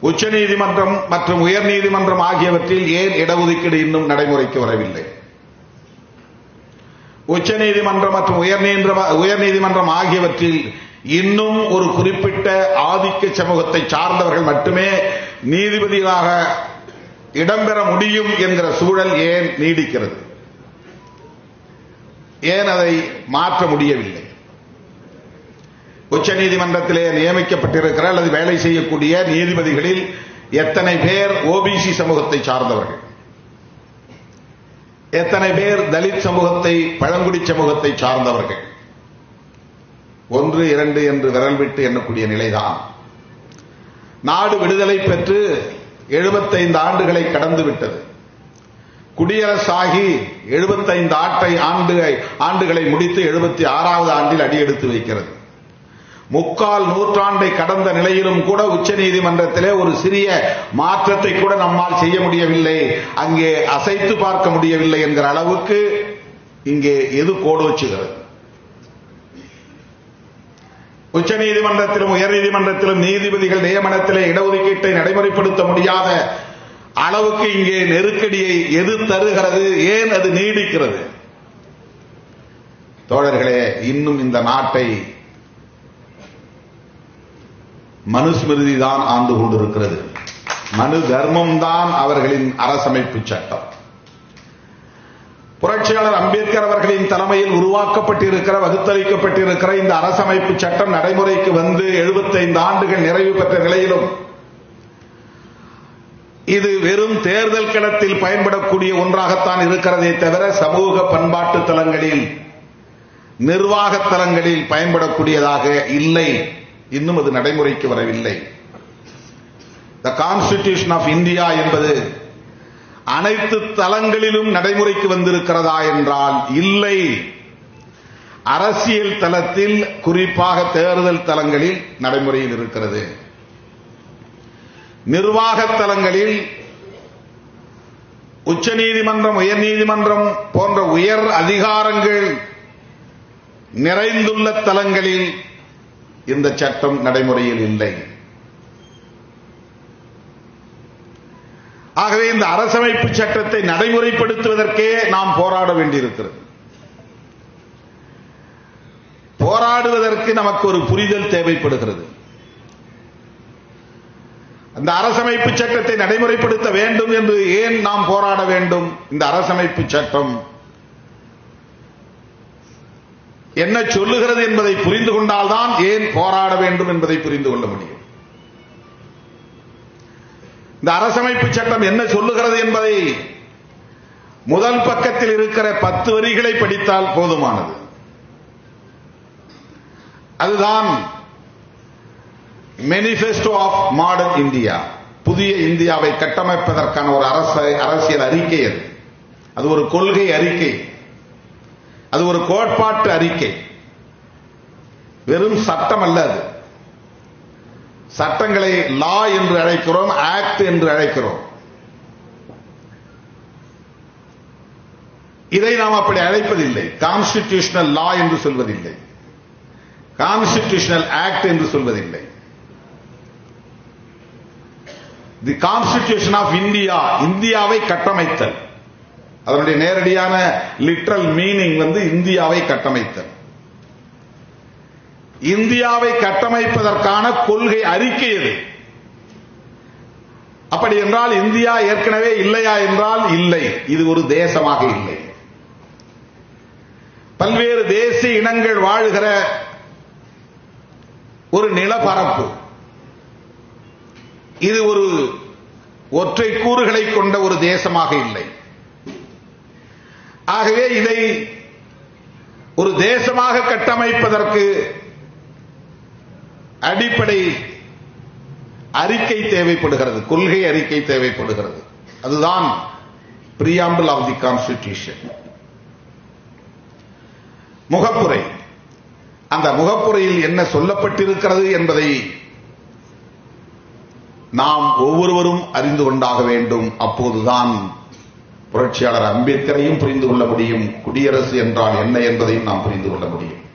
உச்சநீதிமன்றம் மற்றும் உயர்நீதிமன்றம் ஆகியவற்றில் ஏன் இடஒதுக்கீடு இன்னும் நடைமுறைக்கு வரவில்லை? உச்சநீதிமன்றம் மற்றும் உயர்நீதிமன்ற உயர்நீதிமன்றம் ஆகியவற்றில் இன்னும் ஒரு குறிப்பிட்ட ஆதிக்க சமூகத்தை சார்ந்தவர்கள் மட்டுமே நீதிபதிகளாக இடம்பெற முடியும் என்கிற சூழல் ஏன் நீடிக்கிறது? ஏன் அதை மாற்ற முடியவில்லை? உச்ச நீதிமன்றத்திலே நியமிக்கப்பட்டிருக்கிற அல்லது வேலை செய்யக்கூடிய நீதிபதிகளில் எத்தனை பேர் ஓபிசி சமூகத்தை சார்ந்தவர்கள்? எத்தனை பேர் தலித் சமூகத்தை பழங்குடி சமூகத்தை சார்ந்தவர்கள்? ஒன்று இரண்டு என்று விரல் விட்டு எண்ணக்கூடிய நிலைதான். நாடு விடுதலை பெற்று எழுபத்தைந்து ஆண்டுகளை கடந்து விட்டது. குடியரசாகி எழுபத்தைந்து ஆட்டை ஆண்டு ஆண்டுகளை முடித்து எழுபத்தி ஆறாவது ஆண்டில் அடியெடுத்து வைக்கிறது. முக்கால் நூற்றாண்டை கடந்த நிலையிலும் கூட உச்ச நீதிமன்றத்திலே ஒரு சிறிய மாற்றத்தை கூட நம்மால் செய்ய முடியவில்லை. அங்கே அசைத்து பார்க்க முடியவில்லை என்கிற அளவுக்கு இங்கே எது கோடு வச்சுகிறது? உச்சநீதிமன்றத்திலும் உயர்நீதிமன்றத்திலும் நீதிபதிகள் நியமனத்திலே இடஒதுக்கீட்டை நடைமுறைப்படுத்த முடியாத அளவுக்கு இங்கே நெருக்கடியை எது தருகிறது? ஏன் அது நீடிக்கிறது? தோழர்களே இன்னும் இந்த நாட்டை மனுஸ்மிருதி தான் ஆண்டு கொண்டிருக்கிறது. மனு தர்மம் தான் அவர்களின் அரசமைப்பு சட்டம். புரட்சியாளர் அம்பேத்கர் அவர்களின் தலைமையில் உருவாக்கப்பட்டிருக்கிற வகுத்தளிக்கப்பட்டிருக்கிற இந்த அரசமைப்பு சட்டம் நடைமுறைக்கு வந்து 75 ஆண்டுகள் நிறைவு பெற்ற நிலையிலும் இது வெறும் தேர்தல் களத்தில் பயன்படக்கூடிய ஒன்றாகத்தான் இருக்கிறதே தவிர சமூக பண்பாட்டு தலங்களில் நிர்வாக தலங்களில் பயன்படக்கூடியதாக இல்லை. இன்னும் அது நடைமுறைக்கு வரவில்லை. த கான்ஸ்டிடியூஷன் ஆஃப் இந்தியா என்பது அனைத்து தலங்களிலும் நடைமுறைக்கு வந்திருக்கிறதா என்றால் இல்லை. அரசியல் தளத்தில் குறிப்பாக தேர்தல் தலங்களில் நடைமுறையில் இருக்கிறது. நிர்வாக தலங்களில் உச்சநீதிமன்றம் உயர்நீதிமன்றம் போன்ற உயர் அதிகாரங்கள் நிறைந்துள்ள தலங்களில் இந்த சட்டம் நடைமுறையில் இல்லை. ஆகவே இந்த அரசமைப்பு சட்டத்தை நடைமுறைப்படுத்துவதற்கே நாம் போராட வேண்டியிருக்கிறது. போராடுவதற்கு நமக்கு ஒரு புரிதல் தேவைப்படுகிறது. அந்த அரசமைப்பு சட்டத்தை நடைமுறைப்படுத்த வேண்டும் என்று ஏன் நாம் போராட வேண்டும்? இந்த அரசமைப்பு சட்டம் என்ன சொல்லுகிறது என்பதை புரிந்து கொண்டால்தான் ஏன் போராட வேண்டும் என்பதை புரிந்து கொள்ள முடியும். இந்த அரசமைப்பு சட்டம் என்ன சொல்லுகிறது என்பதை முதல் பக்கத்தில் இருக்கிற பத்து வரிகளை படித்தால் போதுமானது. அதுதான் மெனிஃபெஸ்டோ ஆஃப் மாடர்ன் இந்தியா புதிய இந்தியாவை கட்டமைப்பதற்கான ஒரு அரசியல் அறிக்கை அது. அது ஒரு கொள்கை அறிக்கை. அது ஒரு கோட்பாட்டு அறிக்கை. வெறும் சட்டம் அல்ல அது. சட்டங்களை லா என்று அழைக்கிறோம் ஆக்ட் என்று அழைக்கிறோம். இதை நாம் அப்படி அழைப்பதில்லை. கான்ஸ்டிடியூஷனல் லா என்று சொல்வதில்லை. கான்ஸ்டிடியூஷனல் ஆக்ட் என்று சொல்வதில்லை. தி கான்ஸ்டிடியூஷன் ஆஃப் இந்தியா இந்தியாவை கட்டமைத்தல். அதனுடைய நேரடியான லிட்ரல் மீனிங் வந்து இந்தியாவை கட்டமைத்தல். இந்தியாவை கட்டமைப்பதற்கான கொள்கை அறிக்கை இது அப்படி என்றால் இந்தியா ஏற்கனவே இல்லையா என்றால் இல்லை. இது ஒரு தேசமாக இல்லை. பல்வேறு தேசிய இனங்கள் வாழுகிற ஒரு நிலப்பரப்பு. இது ஒரு ஒற்றை கூறுகளை கொண்ட ஒரு தேசமாக இல்லை. ஆகவே இதை ஒரு தேசமாக கட்டமைப்பதற்கு அடிப்படை அறிக்கை தேவைப்படுகிறது கொள்கை அறிக்கை தேவைப்படுகிறது. அதுதான் பிரியாம்பிள் ஆஃப் தி கான்ஸ்டிடியூஷன் முகப்புரை. அந்த முகப்புரையில் என்ன சொல்லப்பட்டிருக்கிறது என்பதை நாம் ஒவ்வொருவரும் அறிந்து கொண்டாக வேண்டும். அப்போதுதான் புரட்சியாளர் அம்பேத்கரையும் புரிந்து கொள்ள முடியும். குடியரசு என்றால் என்ன என்பதையும் நாம் புரிந்து கொள்ள முடியும்.